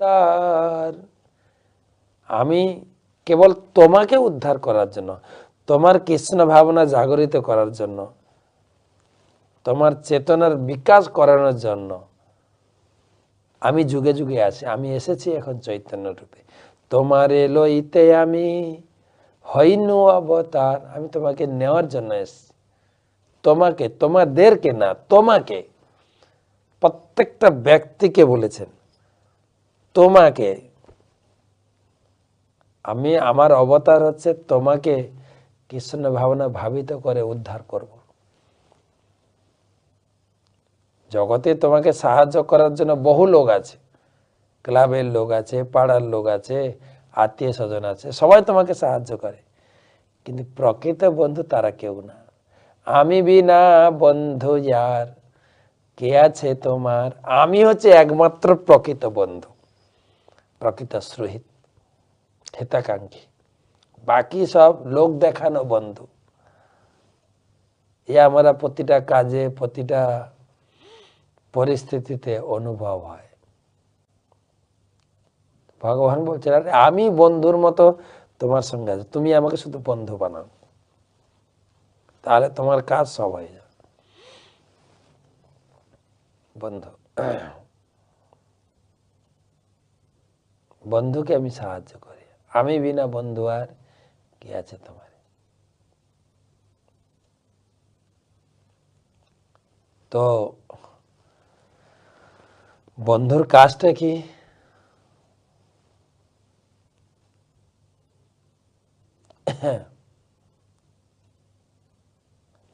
তার আমি কেবল তোমাকে উদ্ধার করার জন্য, তোমার কৃষ্ণ ভাবনা জাগরিত করার জন্য, তোমার চেতনার বিকাশ করানোর জন্য আমি যুগে যুগে আছি, আমি এসেছি এখন চৈতন্য রূপে তোমার লইতে আমি হইনু অবতার, আমি তোমাকে নেওয়ার জন্য এসেছি। তোমাকে, তোমাদেরকে না, তোমাকে প্রত্যেকটা ব্যক্তিকে বলেছেন। তোমাকে। আমি আমার অবতার হচ্ছে তোমাকে কৃষ্ণ ভাবনা ভাবিত করে উদ্ধার করব। জগতে তোমাকে সাহায্য করার জন্য বহু লোক আছে। ক্লাবের লোক আছে, পাড়ার লোক আছে, আত্মীয় স্বজন আছে, সবাই তোমাকে সাহায্য করে। কিন্তু প্রকৃত বন্ধু তারা কেউ না। আমি বিনা বন্ধু যার কে আছে তোমার? আমি হচ্ছে একমাত্র প্রকৃত বন্ধু। প্রকৃত সুহিত হিতাকাঙ্ক্ষী। বাকি সব লোক দেখানো বন্ধু। এ আমরা প্রতিটা কাজে, প্রতিটা পরিস্থিতিতে অনুভব হয়। ভগবান বলছেন, আরে আমি বন্ধুর মতো তোমার সঙ্গে আছি। তুমি আমাকে শুধু বন্ধু বানাও। তাহলে তোমার কাজ সব হয়ে যাবে। বন্ধু বন্ধুকে আমি সাহায্য করি। আমি বিনা বন্ধু আর কি আছে তোমার? তো বন্ধুর কাজটা কি?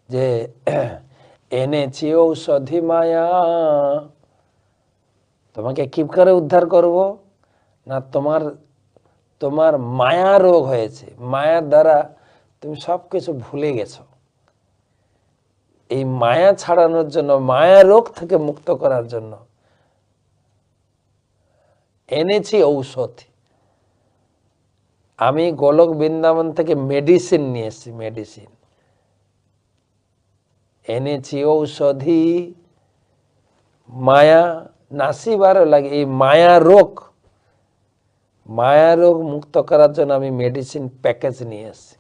যে এনেছি ঔষধি মায়া। তোমাকে কি করে উদ্ধার করব? না, তোমার তোমার মায়া রোগ হয়েছে। মায়ার দ্বারা তুমি সব কিছু ভুলে গেছো। এই মায়া ছাড়ানোর জন্য, মায়া রোগ থেকে মুক্ত করার জন্য এনেছি ঔষধ। আমি গোলক বৃন্দাবন থেকে মেডিসিন নিয়ে এসেছি, মেডিসিন। এনেছি ঔষধি, মায়া, নাসিবারও লাগে, এই মায়া রোগ মায়া রোগ মুক্ত করার জন্য আমি মেডিসিন প্যাকেজ নিয়ে এসেছি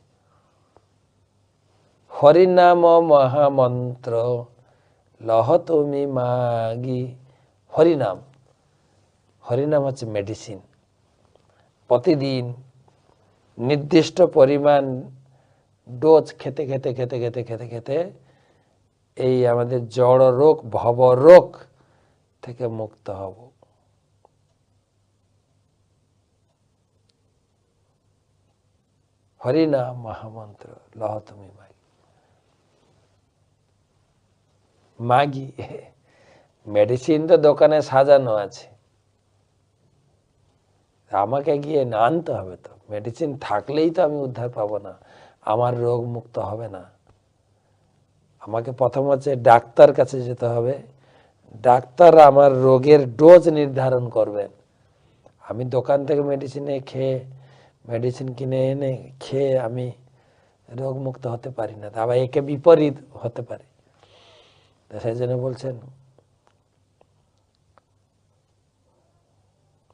হরিনাম মহামন্ত্র, লহ তুমি মাগি। হরিনাম হরিনাম হচ্ছে মেডিসিন প্রতিদিন নির্দিষ্ট পরিমাণ ডোজ খেতে খেতে খেতে খেতে খেতে খেতে এই আমাদের জড় রোগ, ভব রোগ থেকে মুক্ত হব। হরিনাম মহামন্ত্র, লহ তুমি মাগি। মাগি মেডিসিন তো দোকানে সাজানো আছে। আমাকে গিয়ে না আনতে হবে তো। মেডিসিন থাকলেই তো আমি উদ্ধার পাবো না। আমার রোগ মুক্ত হবে না। আমাকে প্রথম হচ্ছে ডাক্তার কাছে যেতে হবে। ডাক্তার আমার রোগের ডোজ নির্ধারণ করবেন। আমি দোকান থেকে মেডিসিনে খেয়ে মেডিসিন কিনে এনে খেয়ে আমি রোগ মুক্ত হতে পারি না, আবার একে বিপরীত হতে পারে। সেই জন্য বলছেন,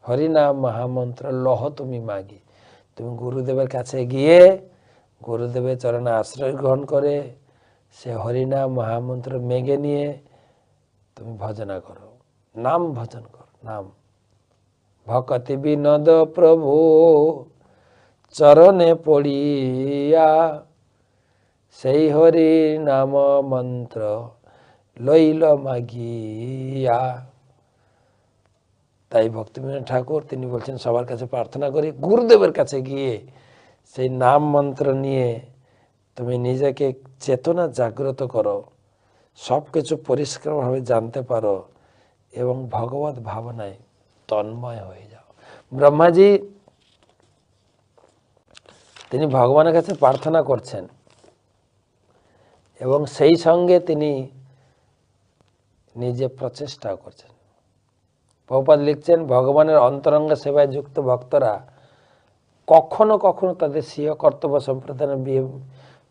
হরিনাম মহামন্ত্র, লহ তুমি মাগি। তুমি গুরুদেবের কাছে গিয়ে গুরুদেবের চরণে আশ্রয় গ্রহণ করে সে হরিনাম মহামন্ত্র মেঘে নিয়ে তুমি ভজনা করো। নাম ভজন করো, নাম। ভকতি বিনোদ প্রভু চরণে পড়িয়া, সেই হরি নাম মন্ত্র লইল মাগিয়া। তাই ভক্তিবিনোদ ঠাকুর, তিনি বলছেন, সবার কাছে প্রার্থনা করি, গুরুদেবের কাছে গিয়ে সেই নাম মন্ত্র নিয়ে তুমি নিজেকে চেতনা জাগ্রত করো সব কিছু পরিষ্কারভাবে জানতে পারো এবং ভগবত ভাবনায় তন্ময় হয়ে যাও। ব্রহ্মাজি তিনি ভগবানের কাছে প্রার্থনা করছেন। এবং সেই সঙ্গে তিনি নিজে প্রচেষ্টা করছেন। বহুপাত লিখছেন, ভগবানের অন্তরঙ্গ সেবায় যুক্ত ভক্তরা কখনো কখনো তাদের স্বীয় কর্তব্য সম্প্রদানে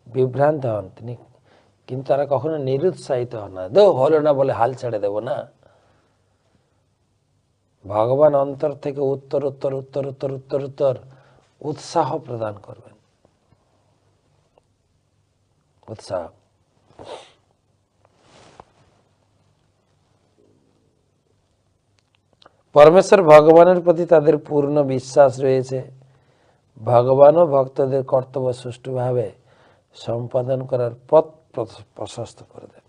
বিভ্রান্ত হন। তিনি কিন্তু তারা কখনো নিরুৎসাহিত হন না। দো হলো না, বলে হাল ছেড়ে দেব না? ভগবান অন্তর থেকে উত্তর উত্তর উত্তর উত্তর উত্তর উত্তর উৎসাহ প্রদান করবেন। উৎসাহ। পরমেশ্বর ভগবানের প্রতি তাদের পূর্ণ বিশ্বাস রয়েছে। ভগবানও ভক্তদের কর্তব্য সুষ্ঠুভাবে সম্পাদন করার পথ প্রশস্ত করে দেন।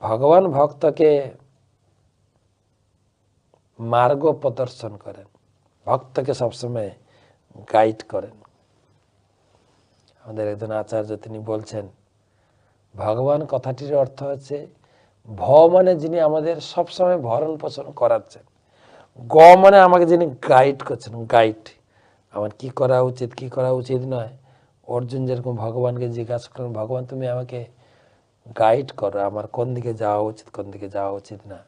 ভগবান ভক্তকে মার্গ প্রদর্শন করেন। ভক্তকে সবসময় গাইড করেন। আমাদের একজন আচার্য তিনি বলছেন, ভগবান কথাটির অর্থ হচ্ছে ভ মানে যিনি আমাদের সবসময় ভরণ পোষণ করাচ্ছেন। গ মানে আমাকে যিনি গাইড করছেন। গাইড আমার কি করা উচিত, কি করা উচিত নয়। অর্জুন যেরকম ভগবানকে জিজ্ঞাসা করেন ভগবান, তুমি আমাকে গাইড করো, আমার কোন দিকে যাওয়া উচিত, কোন দিকে যাওয়া উচিত না।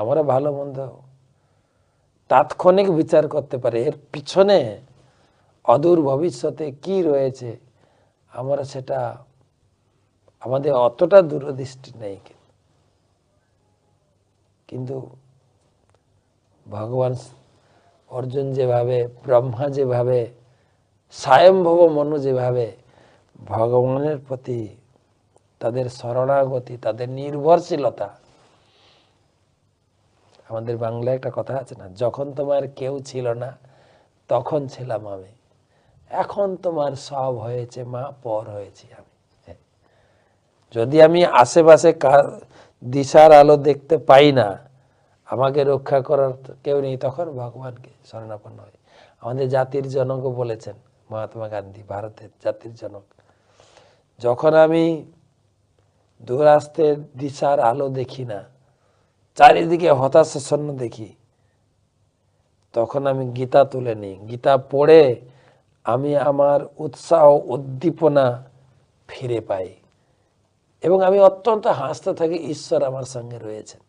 আমরা ভালো মন্দ তাৎক্ষণিক বিচার করতে পারে এর পিছনে অদূর ভবিষ্যতে কি রয়েছে, আমরা সেটা, আমাদের অতটা দূরদৃষ্টি নেই কিন্তু। ভগবান অর্জুন যেভাবে, ব্রহ্মা যেভাবে স্বয়ংভব মনু যেভাবে ভগবানের প্রতি তাদের শরণাগতি, তাদের নির্ভরশীলতা আমাদের বাংলায় একটা কথা আছে না, যখন তোমার কেউ ছিল না, তখন ছিলাম আমি। এখন তোমার সব হয়েছে, মা, পর হয়েছি আমি। যদি আমি আশেপাশে দিশার আলো দেখতে পাই না, আমাকে রক্ষা করার কেউ নেই, তখন ভগবানকে শরণাপন্ন হয় আমাদের জাতির জনকও বলেছেন, মহাত্মা গান্ধী, ভারতের জাতির জনক, যখন আমি দূরাস্তের দিশার আলো দেখি না চারিদিকে হতাশাচ্ছন্ন দেখি। তখন আমি গীতা তুলে নিই। গীতা পড়ে আমি আমার উৎসাহ উদ্দীপনা ফিরে পাই এবং আমি অত্যন্ত হাসতে থাকি, ঈশ্বর আমার সঙ্গে রয়েছেন।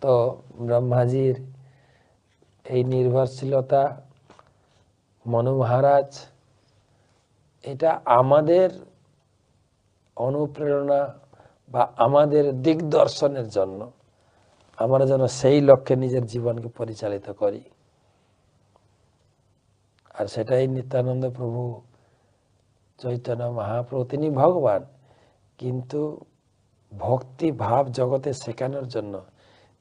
তো ব্রহ্মাজির এই নির্ভরশীলতা, মনু মহারাজ, এটা আমাদের অনুপ্রেরণা বা আমাদের দিগদর্শনের জন্য আমরা যেন সেই লক্ষ্যে নিজের জীবনকে পরিচালিত করি। আর সেটাই নিত্যানন্দ প্রভু চৈতন্য মহাপ্রভু, তিনি ভগবান। কিন্তু ভক্তি ভাব জগতে শেখানোর জন্য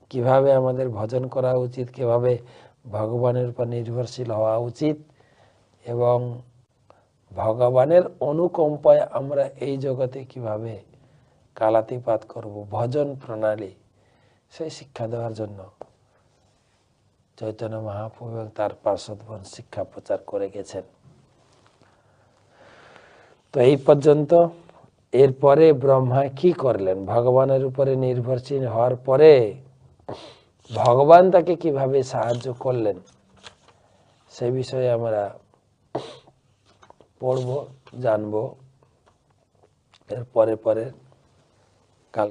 কীভাবে আমাদের ভজন করা উচিত, কীভাবে ভগবানের উপর নির্ভরশীল হওয়া উচিত এবং ভগবানের অনুকম্পায় আমরা এই জগতে কীভাবে কালাতিপাত করব, ভজন প্রণালী, সেই শিক্ষা দেওয়ার জন্য। চৈতন্য মহাপ্রভু এবং তার পার্শ্বদগণ শিক্ষা প্রচার করে গেছেন। তো এই পর্যন্ত, এরপরে ব্রহ্মা কি করলেন? ভগবানের উপরে নির্ভরশীল হওয়ার পরে ভগবান তাকে কীভাবে সাহায্য করলেন, সে বিষয়ে আমরা পড়ব, জানব। এর পরে পরে